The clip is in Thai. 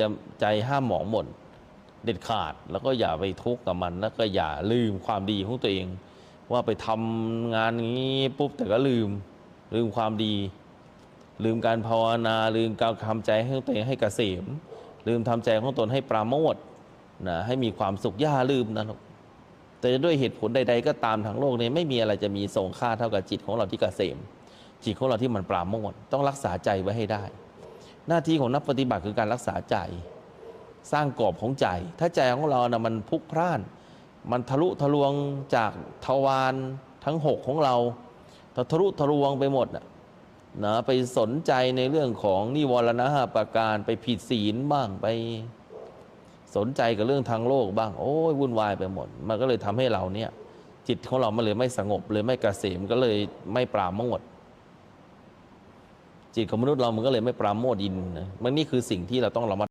จะใจห้ามหมองหม่นเด็ดขาดแล้วก็อย่าไปทุกข์กับมัน แล้วก็อย่าลืมความดีของตัวเอง ว่าไปทำงานงนี้ปุ๊บแต่ก็ลืม ลืมความดี ลืมการภาวนา ลืมการทำใจให้ตัวเองให้เกษม ลืมทำใจของตนให้ปราโมทนะให้มีความสุขอย่าลืมนะลูกแต่ด้วยเหตุผลใด ๆ ก็ตามทางโลกนี้ไม่มีอะไรจะมีทรงค่าเท่ากับจิตของเราที่เกษม จิตของเราที่มันปราโมทต้องรักษาใจไว้ให้ได้ หน้าที่ของนักปฏิบัติคือการรักษาใจ สร้างกรอบของใจ ถ้าใจของเรานะมันพุกพล่าน มันทะลุทะลวงจากทวารทั้งหกของเราทะลุทะลวงไปหมดนะนะไปสนใจในเรื่องของนิวรณะหประการไปผิดศีลบ้างไปสนใจกับเรื่องทางโลกบ้าง โอ้ยวุ่นวายไปหมด มันก็เลยทำให้เราเนี่ย จิตของเรามันเลยไม่สงบเลยไม่เกษมก็เลยไม่ปราโมทย์ จิตของมนุษย์เรามันก็เลยไม่ปราโมทย์อินนะมันนี่คือสิ่งที่เราต้องระมัด